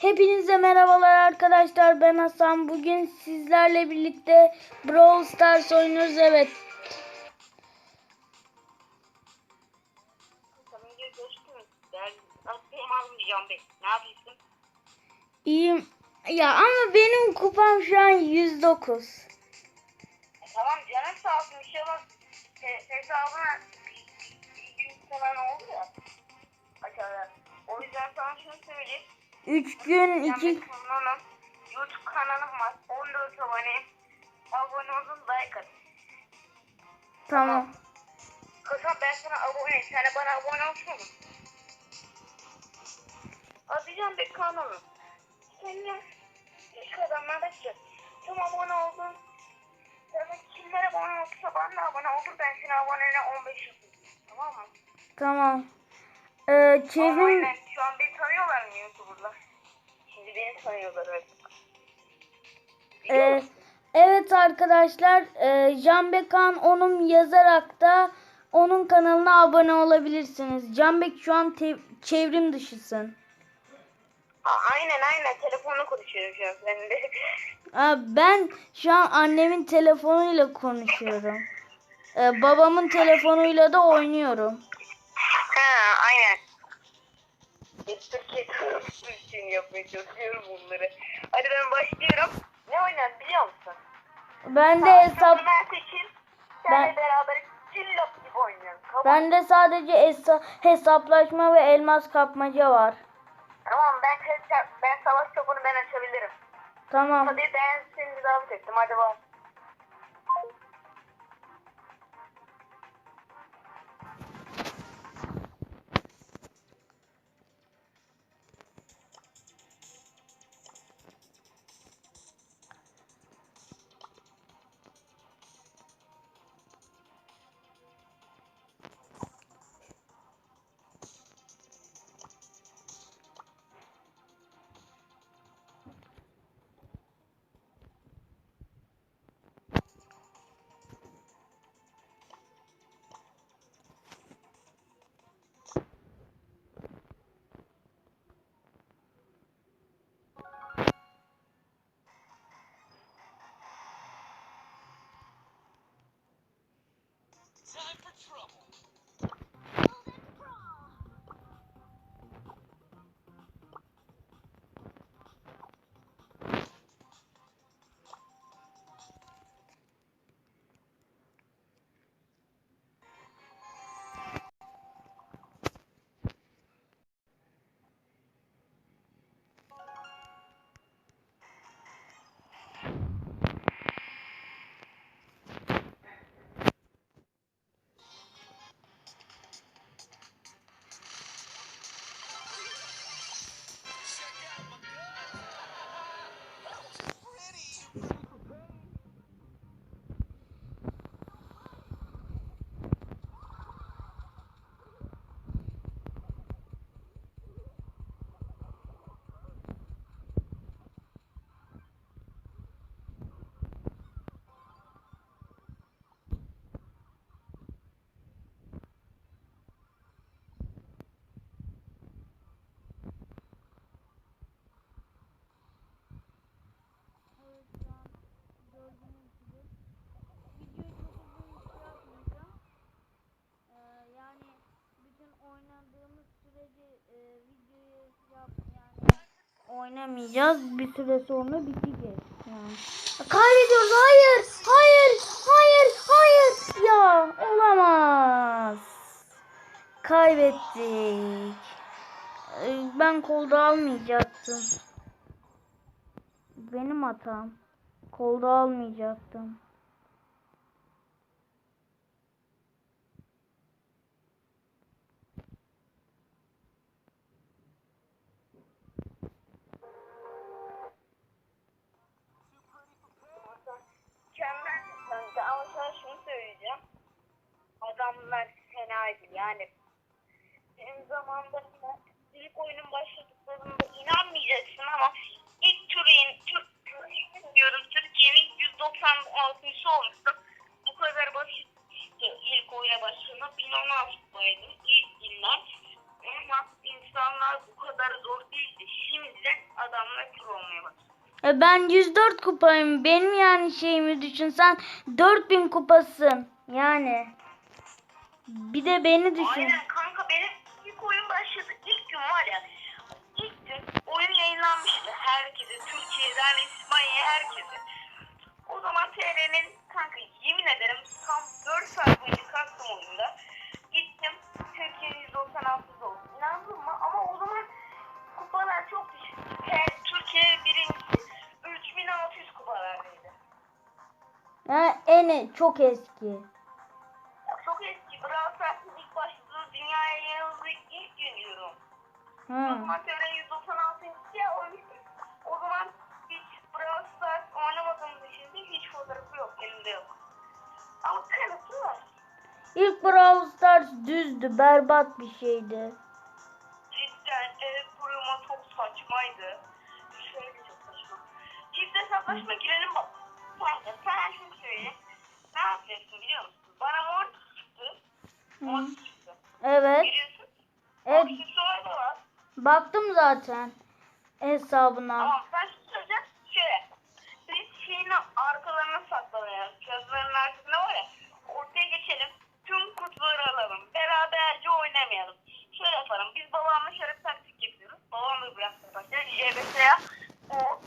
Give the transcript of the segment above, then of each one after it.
Hepinize merhabalar arkadaşlar. Ben Hasan. Bugün sizlerle birlikte Brawl Stars oynuyoruz. Evet. İyiyim. Ya ama benim kupam şu an 109. E, tamam canım sağ olsun. Bir şey olmaz. He- hesabına bir gün falan oldu ya. O yüzden sana şunu söyleyeyim. 3 gün Ben 2 bir kanalım. YouTube kanalım var. 14 abone. Abone olun like atın. tamam. Kızım ben sana aboneyim. Sen de bana abone olsana. Atacağım bir kanalı. Sen de başka adamlara çık. Tüm abone oldun. Sana kimler abone olursa bana da abone olur. Ben seni abonene 15 yapayım. Tamam mı? Tamam. Ee, çevrim Aynen. Şu an beni tanıyorlar mı YouTuber'lar? Şimdi beni tanıyorlar evet. Ee, evet arkadaşlar, e, Can Bekan onun yazarak da onun kanalına abone olabilirsiniz. Can Bek şu an çevrim dışısın. A- aynen aynen. Telefonla konuşuyorum şu an seninle. Aa, ben şu an annemin telefonuyla konuşuyorum. Ee, babamın telefonuyla da oynuyorum. Ha aynen. Türkiye tanıtım için yapmaya çalışıyorum bunları. Hadi ben başlıyorum. Ne oynayalım biliyor musun? Ben de hesap Ben seçeyim. Ben- beraber cillop gibi oynayalım. Tamam. ben de sadece hesa- hesaplaşma ve elmas kapmaca var. Tamam ben, ben savaş topunu ben açabilirim. Tamam. Hadi ben seni davet ettim. Hadi bak. Oynamayacağız. Bir süre sonra bitecek. Yani. Kaybediyoruz. Hayır. Hayır. Hayır. Hayır. Ya olamaz. Kaybettik. E, Ben kolda almayacaktım. Benim hatam. Kolda almayacaktım. Adamlar fenaydı yani. Benim zamanımda ilk oyunun başladıklarında inanmayacaksın ama ilk Türkiye'nin Türk diyorum Türkiye'nin 196. olmuştu. Bu kadar basit ilk oyuna başladığında 1016'daydım ilk günler. Ama insanlar bu kadar zor değildi. Şimdiden adamlar tur olmaya başladı. E ben 104 kupayım. Benim yani şeyimi düşün. Sen 4000 kupasın. Yani. Bir de beni düşün. Aynen kanka benim ilk oyun başladı. İlk gün var ya. ilk gün oyun yayınlanmıştı. Herkese. Türkiye'den İspanya'ya herkese. O zaman TR'nin kanka yemin ederim tam 4 saat boyunca kalktım oyunda. Gittim. Türkiye'nin 196 oldu. İnandın mı? Ama o zaman kupalar çok düşük. Türkiye birincisi 3600 kupalardaydı. Ha, en çok eski. Zaman TR 196. ya oynamıştık. O zaman hiç Brawl Stars oynamadığım dışında hiç fotoğrafı yok. Elimde yok. Ama kanıtı var. İlk Brawl Stars düzdü. Berbat bir şeydi. Cidden evet kuruma çok saçmaydı. Şöyle de çok saçma. Çift hesaplaşma girelim bak. Kanka sen şunu söyle. Ne yapacaksın biliyor musun? Bana mor çıktı. Mor çıktı. Evet. Biliyorsun. Evet. Aksesuar da. Baktım zaten hesabına. Tamam ben söyleyeceğim. Şöyle. Biz şeyin arkalarına saklanıyoruz. Yazıların arkasında var ya. Ortaya geçelim. Tüm kutuları alalım. Beraberce oynamayalım. Şöyle yapalım. Biz babamla şöyle taktik yapıyoruz. Babam da biraz taktik. JBS'ye o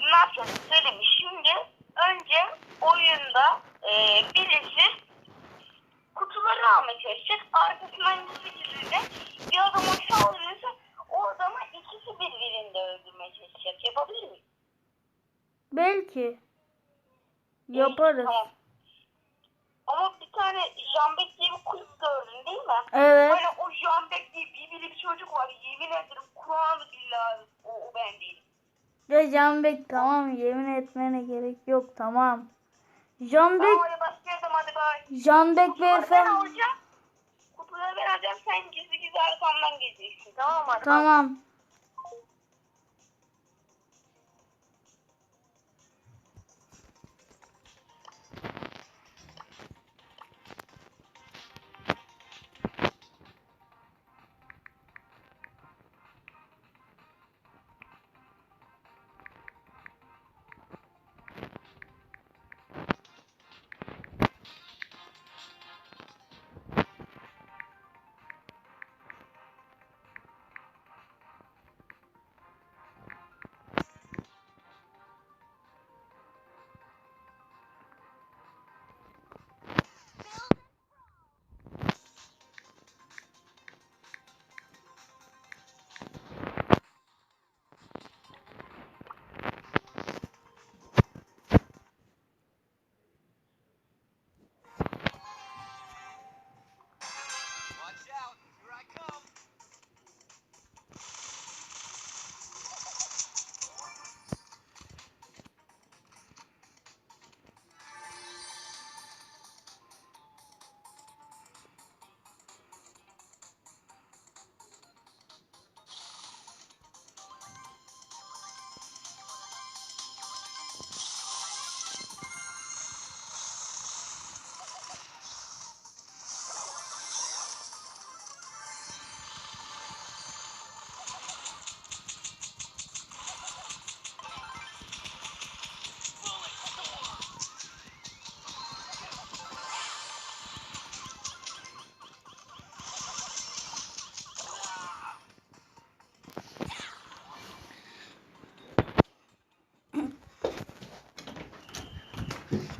ne yapacağız. Şimdi önce oyunda e, birisi almaya çalışacak. Arkasından birisi de bir adam aşağı oluyorsa o adamı ikisi birbirinde öldürmeye çalışacak. Yapabilir miyiz? Belki. Yaparız. Tamam. Ama bir tane Jambek diye bir kulüp gördün değil mi? Evet. Böyle o Jambek diye bir biri bir çocuk var. Yemin ederim Kur'an-ı billahi o, o ben değilim. Ya Canbek tamam yemin etmene gerek yok tamam. Tamam hadi başlayalım hadi bay. Ben beyefendi. Kutuları ben alacağım. Sen gizli gizli arkamdan gezeceksin. Tamam mı? Hadi bay. Tamam. Watch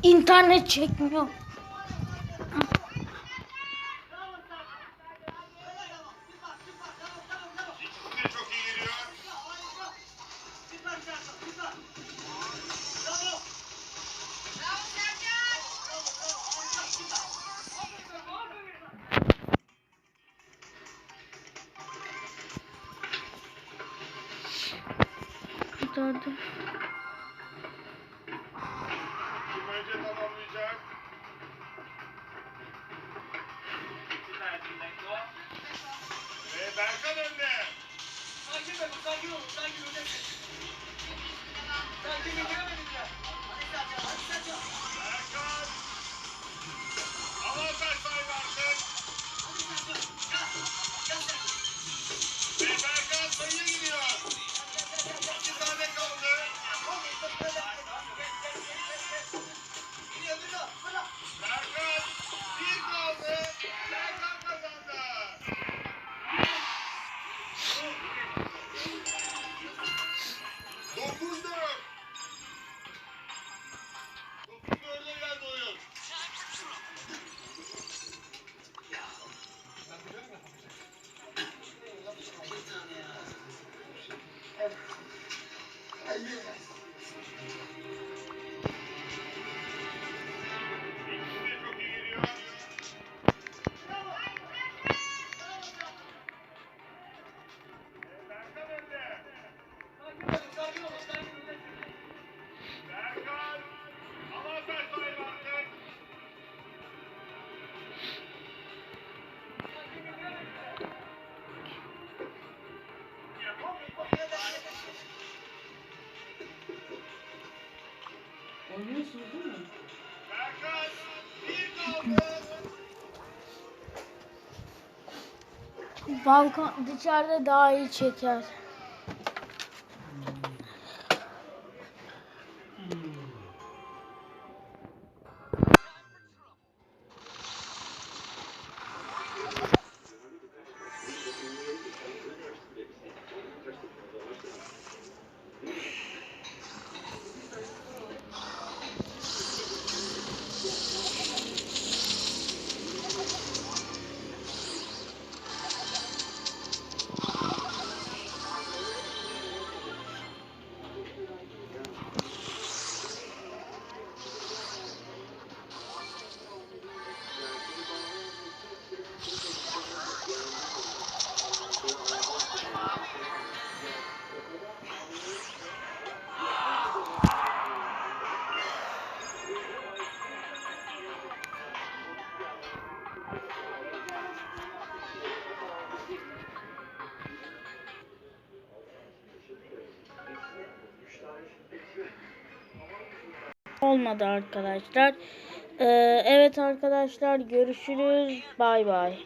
İnternet çekmiyor. Ve Berkan önde. Berkan. Balkon dışarıda daha iyi çeker. Olmadı arkadaşlar. Ee, evet arkadaşlar görüşürüz. Bay bay.